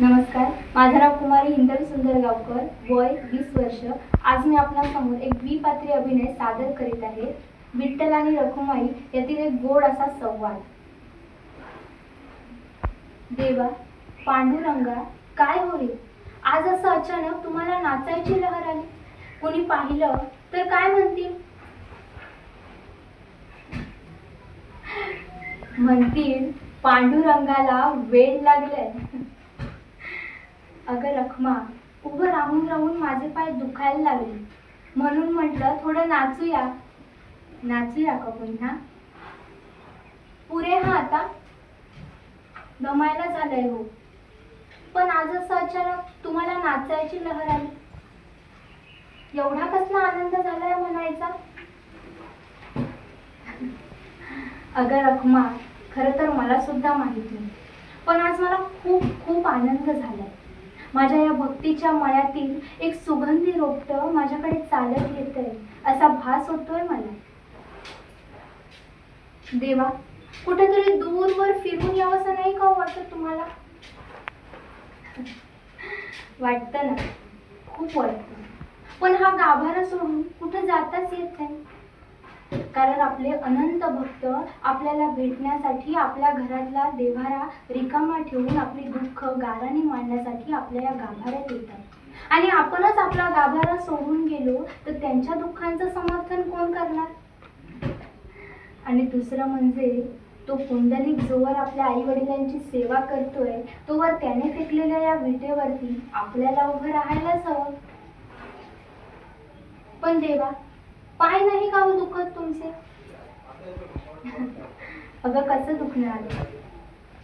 नमस्कार माझं नाव कुमारी हिंदल सुंदर गावकर वय वीस वर्ष. आज मी आपल्यासमोर एक द्विपात्री अभिनय सादर करीत आहे. विठ्ठल आणि रखुमाई यातील एक गोड असा संवाद. देवा पांडुरंगा काय होईल आज असं अचानक तुम्हाला नाचायची लहर आली. कोणी पाहिलं तर काय म्हणतील? म्हणतील पांडुरंगाला वेळ लागलाय. अगं रखमा उभं राहून राहून माझे पाय दुखायला लागले. म्हणून म्हटलं थोडं नाचूया. नाचूया का पुन्हा? पुरे हा आता. दमायला झालंय हो. पण आज असं अचानक तुम्हाला नाचायची लहर आली. एवढा कसला आनंद झालाय म्हणायचा? अगं रखमा खरं तर मला सुद्धा माहिती नाही. पण आज मला खूप खूप आनंद झालाय. माझ्या या भक्तीच्या मळ्यातील एक सुगंधी रोपट माझ्याकडे चालत येत आहे असा भास होतोय मला. देवा कुठेतरी दूरवर फिरून यावंसं नाही का वाटत तुम्हाला? वाटतं ना. खूप वाटतं. पण हा गाभारा सोडून कुठं जाताच येत नाही. कारण आपले अनंत भक्त आपल्याला भेटण्यासाठी आपल्या घरातला देवारा रिकामा ठेवून आपली दुःख गाराने मांडण्यासाठी आपल्या या गाभाऱ्यात येतात. आणि आपणच आपला गाभारा सोडून गेलो तर त्यांच्या दुःखांचं समर्थन कोण करणार? आणि दुसरं म्हणजे तो पुंडलिक जोवर आपल्या आई वडिलांची सेवा करतोय तोवर त्याने फेकलेल्या या विटेवरती आपल्याला उभं राहायलाच हवं. पण देवा पाय नाही का हो दुखत तुमचे? अगं कसं दुखणार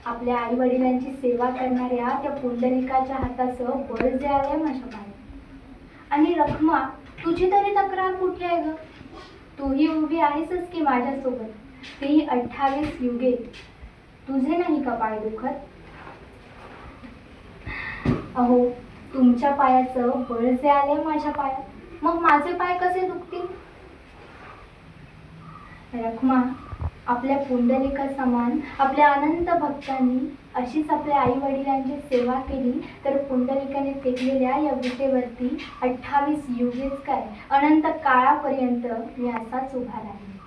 आपल्या आई वडिलांची सेवा करणाऱ्या त्या पुंडलिकाच्या हाताचं बळ जे आलंय माझ्या पाय आणि रखमा तुझी तरी तक्रार कुठे आहे ग? तूही उभी आहेसच की माझ्यासोबत? तेही अठ्ठावीस युगे. तुझे नाही का पाय दुखत? अहो तुमच्या पायाचं बळ जे आलंय माझ्या पायात मग माझे पाय कसे दुखतील? रखमा आपल्या पुंडलिका समान आपल्या अनंत भक्तांनी अशीच आपल्या आई वडिलांची सेवा केली तर पुंडलिकाने फेकलेल्या या विटेवरती अठ्ठावीस युगेच काय अनंत काळापर्यंत मी असाच उभा राहील